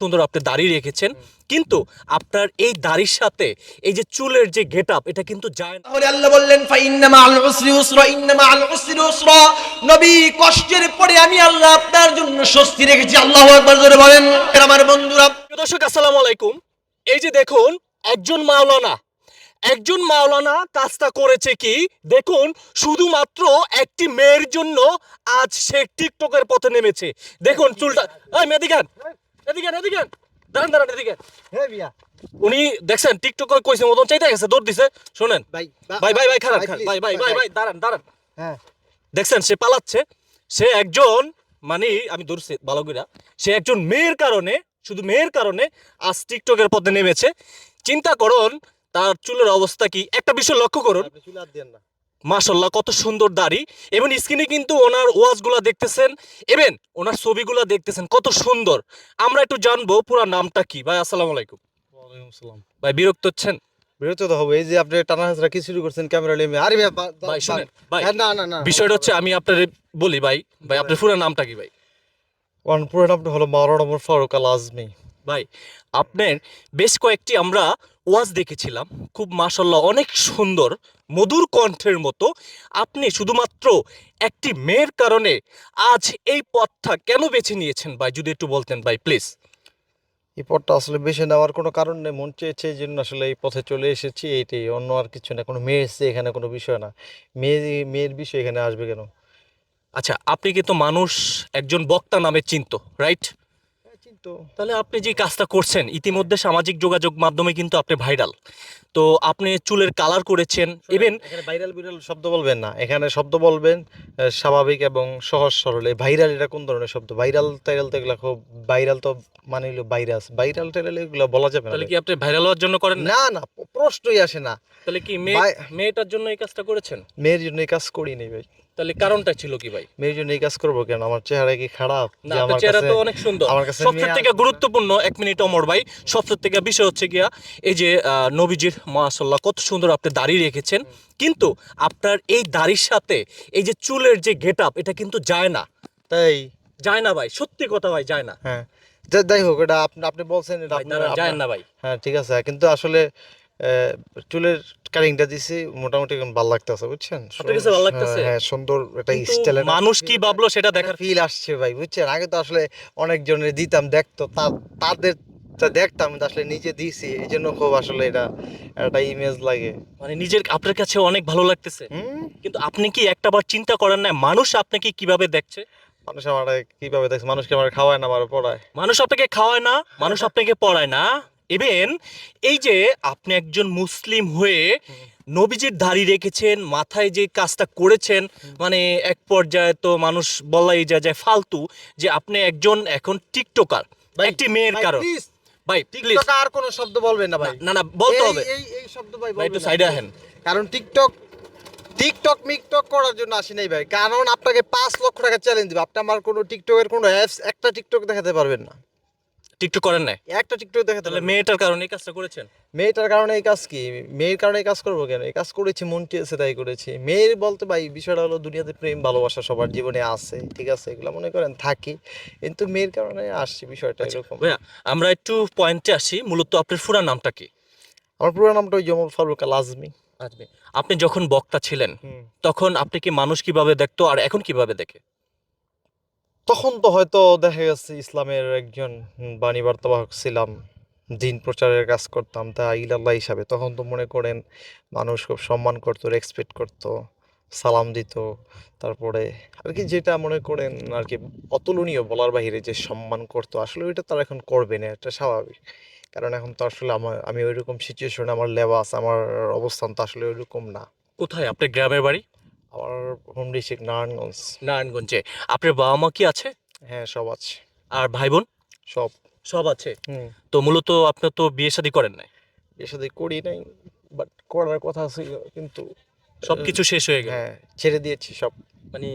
সুন্দর আপনি দাড়ি রেখেছেন। কিন্তু আপনার এই দাড়ির সাথে এই যে চুলের যে গেট আপ এটা কিন্তু যায় না। তাহলে আল্লাহ বললেন মাআল উসরি ইউসরা ইন্না মাআল উসরি ইউসরা নবী কষ্টের পরে আমি আল্লাহ আপনার জন্য স্বস্তি রেখেছি। আল্লাহু আকবার জোরে বলেন আমার বন্ধুরা। দর্শক আসসালামু আলাইকুম। এই যে দেখুন একজন মাওলানা একজন মাওলানা কাজটা করেছে কি? দেখুন শুধুমাত্র একটি মেয়ের জন্য আজ সে টিকটকের পথে নেমেছে। দেখুন চুলটা মেদিকান এদিকে এদিকে দাঁড়ান দাঁড়ান এদিকে হ্যাঁ মিয়া। উনি দেখছেন টিকটকার কইছে মতন চাইতে গেছে দৌড় দিছে শোনেন। ভাই ভাই ভাই ভাই খারাপ ভাই ভাই ভাই ভাই দাঁড়ান দাঁড়ান। হ্যাঁ। দেখছেন সে পালাচ্ছে সে একজন মানে আমি ধরছি ভালো কইরা সে একজন মেয়ের কারণে শুধু মেয়ের কারণে আজ টিকটকের পথে নেমেছে। চিন্তা করুন তার চুলের অবস্থা কি? একটা বিষয় লক্ষ্য করুন। মাশাল্লাহ কত সুন্দর দাড়ি। এবং স্ক্রিনে কিন্তু ওনার ওয়াজগুলা দেখতেছেন এবং ওনার ছবিগুলা দেখতেছেন কত সুন্দর। আমরা একটু জানব পুরো নামটা কি। ভাই আসসালামু আলাইকুম। ভাই বিরক্ত হচ্ছেন? বিরত তো হবে। এই যে আপনি টানা হাজরা কি শুরু করছেন ক্যামেরা আরে মিয়া বা- বা- ভাই শুনেন ভাই হ্যাঁ, না না না। বিষয়টা হচ্ছে আমি আপনার বলি ভাই। ভাই আপনার পুরো নামটা কি ভাই? ওয়ান পুরো নামটা হলো মাওলানা ফারুক আল আজমি ভাই আপনার বেশ কয়েকটি আমরা ওয়াজ দেখেছিলাম। খুব মাসাল্লাহ অনেক সুন্দর মধুর কণ্ঠের মতো। আপনি শুধুমাত্র একটি মেয়ের কারণে আজ এই পথটা কেন বেছে নিয়েছেন ভাই? যদি একটু বলতেন ভাই প্লিজ এই পথটা আসলে বেছে নেওয়ার কোনো কারণ নেই মন চেয়েছে এই জন্য আসলে এই পথে চলে এসেছি এইটাই। অন্য আর কিছু না কোনো মেয়ে এসছে এখানে কোনো বিষয় না। মেয়ে মেয়ের বিষয় এখানে আসবে কেন? আচ্ছা আপনি কিন্তু মানুষ একজন বক্তা নামে চিন্ত রাইট তাহলে আপনি যে কাজটা করছেন ইতিমধ্যে সামাজিক যোগাযোগ মাধ্যমে কিন্তু আপনি ভাইরাল তো আপনি চুলের কালার করেছেন। ইভেন ভাইরাল বিরাল শব্দ বলবেন না। এখানে শব্দ বলবেন স্বাভাবিক এবং সহজ সরল। এই ভাইরাল এটা কোন ধরনের শব্দ? ভাইরাল টাইরাল তো এগুলো খুব ভাইরাল তো মানে হলো ভাইরাস ভাইরাল টাইরাল এগুলো বলা যাবে না তাহলে কি আপনি ভাইরাল হওয়ার জন্য করেন না? না প্রশ্নই আসে না। তাহলে কি মেয়ে মেয়েটার জন্য এই কাজটা করেছেন? মেয়ের জন্য এই কাজ করি নাই ভাই। তাহলে কারণটা ছিল কি ভাই? মেয়ের জন্য এই কাজ করব কেন? আমার চেহারা কি খারাপ? না আমার চেহারা তো অনেক সুন্দর। আমার কাছে সবচেয়ে থেকে গুরুত্বপূর্ণ এক মিনিট অমর ভাই সবচেয়ে থেকে বিষয় হচ্ছে গিয়া এই যে নবীজির মাশাল্লাহ কত সুন্দর আপনি দাড়ি রেখেছেন। কিন্তু আপনার এই দাড়ির সাথে এই যে চুলের যে গেট আপ এটা কিন্তু যায় না। তাই? যায় না ভাই সত্যি কথা ভাই যায় না। হ্যাঁ। যাই হোক এটা আপনি আপনি বলছেন এটা যায় না ভাই। হ্যাঁ ঠিক আছে কিন্তু আসলে আহ, চুলের কাটিংটা দিছি মোটামুটি ভালো লাগতেছে বুঝছেন? ভালো লাগতেছে? হ্যাঁ সুন্দর একটা স্টাইল মানুষ কি ভাবলো সেটা দেখার? ফিল আসছে ভাই বুঝছেন? আগে তো আসলে অনেকজনের দিতাম দেখতো তাদের তা দেখতাম আসলে নিজে দিছি এই জন্য খুব আসলে এটা একটা ইমেজ লাগে। মানে নিজের আপনার কাছে অনেক ভালো লাগতেছে। কিন্তু আপনি কি একটা বার চিন্তা করেন না মানুষ আপনাকে কীভাবে দেখছে? মানুষ আমার কীভাবে দেখছে? মানুষকে আমার খাওয়ায় না আমার পড়ায়। মানুষ আপনাকে খাওয়ায় না মানুষ আপনাকে পড়ায় না। ইভেন এই যে আপনি একজন মুসলিম হয়ে নবীজির দাড়ি রেখেছেন মাথায় যে কাজটা করেছেন মানে এক পর্যায়ে তো মানুষ বলাই যায় যায় ফালতু যে আপনি একজন এখন টিকটকার একটি মেয়ের কারণ। ভাই প্লিজ আর কোনো শব্দ বলবেন না ভাই। না না বলতে হবে। এই এই শব্দ ভাই ভাই একটু সাইডে আহেন কারণ টিকটক টিকটক মিকটক করার জন্য আসি নাই ভাই। কারণ আপনাকে পাঁচ লক্ষ টাকা চ্যালেঞ্জ দেবে। আপনি আমার কোনো টিকটকের কোনো অ্যাপস একটা টিকটক দেখাতে পারবেন না। টিকটক করেন না একটা টিকটক দেখাতে তাহলে মেয়েটার কারণে এই কাজটা করেছেন? মেয়েটার কারণে এই কাজ কি? মেয়ের কারণে এই কাজ করব কেন? এই কাজ করেছি মন চেয়েছে তাই করেছি। মেয়ের বলতে ভাই বিষয়টা হলো দুনিয়াতে প্রেম ভালোবাসা সবার জীবনে আছে ঠিক আছে? এগুলো মনে করেন থাকি। কিন্তু মেয়ের কারণে আসছে বিষয়টা এরকম। ভাইয়া আমরা একটু পয়েন্টে আসি মূলত আপনার ফুরা নামটা কি? আমার পুরো নামটা ওই জমল ফারুক আল আজমি। আজমি আপনি যখন বক্তা ছিলেন তখন আপনি কি মানুষ কীভাবে দেখতো আর এখন কীভাবে দেখে? তখন তো হয়তো দেখা গেছে ইসলামের একজন বাণী বার্তাবাহক ছিলাম দিন প্রচারের কাজ করতাম, তা ইলাল্লাহ হিসাবে। তখন তো মনে করেন মানুষ খুব সম্মান করতো রেসপেক্ট করতো, সালাম দিত, তারপরে আর কি যেটা মনে করেন আর কি অতুলনীয় বলার বাইরে যে সম্মান করতো, আসলে ওইটা তারা এখন করবে না, এটা স্বাভাবিক। কারণ এখন তো আসলে আমার, আমি ওইরকম সিচুয়েশনে আমার লেবাস, আমার অবস্থান তো আসলে ওইরকম না। কোথায়? আপনার গ্রামের বাড়ি? আমার হোম ডিস্ট্রিক্ট নারায়ণগঞ্জ। নারায়ণগঞ্জে। আপনার বাবা মা কি আছে? হ্যাঁ সব আছে। আর ভাই বোন সব। সব আছে? তো মূলত আপনার তো বিয়ে শাদী করেন নাই? এর সাথে করি নাই বাট করার কথা ছিল কিন্তু সবকিছু শেষ হয়ে গেল? হ্যাঁ ছেড়ে দিয়েছি সব। মানে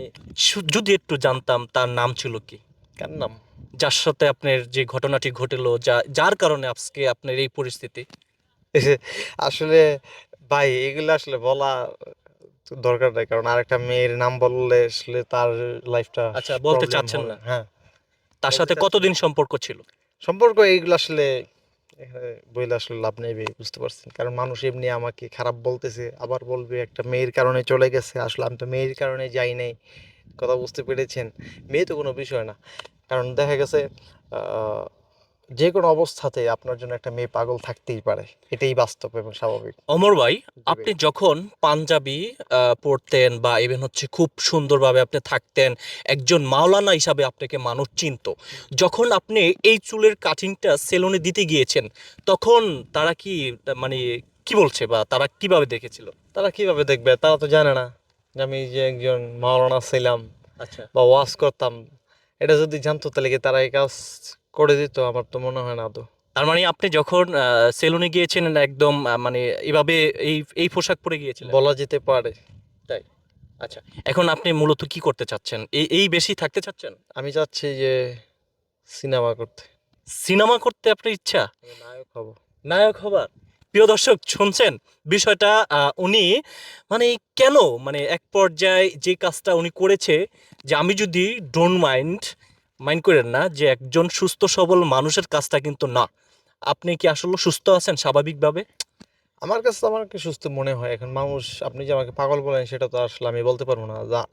যদি একটু জানতাম তার নাম ছিল কি? কার নাম? যার সাথে আপনার যে ঘটনাটি ঘটেলো যা যার কারণে আজকে আপনার এই পরিস্থিতি? আসলে ভাই এগুলো আসলে বলা দরকার নাই কারণ আরেকটা মেয়ের নাম বললে আসলে তার লাইফটা আচ্ছা, বলতে চাচ্ছেন না। হ্যাঁ। তার সাথে কতদিন সম্পর্ক ছিল? সম্পর্ক এইগুলো আসলে বইলে আসলে লাভ নেই ভাই, বুঝতে পারছেন। কারণ মানুষ এমনি আমাকে খারাপ বলতেছে আবার বলবে একটা মেয়ের কারণে চলে গেছে। আসলে আমি তো মেয়ের কারণে যাই নাই কথা বুঝতে পেরেছেন। মেয়ে তো কোনো বিষয় না। কারণ দেখা গেছে আহ, যে কোনো অবস্থাতে আপনার জন্য একটা মেয়ে পাগল থাকতেই পারে। এটাই বাস্তব এবং স্বাভাবিক। অমর ভাই আপনি যখন পাঞ্জাবি পড়তেন বা ইভেন হচ্ছে খুব সুন্দরভাবে আপনি থাকতেন একজন মাওলানা হিসাবে আপনাকে মানুষ চিনত যখন আপনি এই চুলের কাটিংটা সেলুনে দিতে গিয়েছেন তখন তারা কি মানে কি বলছে বা তারা কীভাবে দেখেছিল? তারা কীভাবে দেখবে? তারা তো জানে না যে আমি যে একজন মাওলানা ছিলাম আচ্ছা। বা ওয়াশ করতাম। এটা যদি জানতো তাহলে কি তারা এই কাজ করে দিত আমার তো মনে হয় না তো তার মানে আপনি যখন সেলুনে গিয়েছেন একদম মানে এভাবে এই এই পোশাক পরে গিয়েছিলেন? বলা যেতে পারে তাই। আচ্ছা এখন আপনি মূলত কি করতে চাচ্ছেন? এই এই বেশি থাকতে চাচ্ছেন? আমি চাচ্ছি যে সিনেমা করতে। সিনেমা করতে আপনার ইচ্ছা? নায়ক হব। নায়ক হবার? প্রিয় দর্শক শুনছেন? বিষয়টা উনি মানে কেন মানে এক পর্যায়ে যে কাজটা উনি করেছে যে আমি যদি ডোন্ট মাইন্ড মাইন্ড করেন না যে একজন সুস্থ, সবল মানুষের কাজটা কিন্তু না। আপনি কি আসলে সুস্থ আছেন স্বাভাবিকভাবে? আমার কাছে তো আমাকে সুস্থ মনে হয়। এখন মানুষ, আপনি যে আমাকে পাগল বলেন, সেটা তো আসলে আমি বলতে পারব না। যা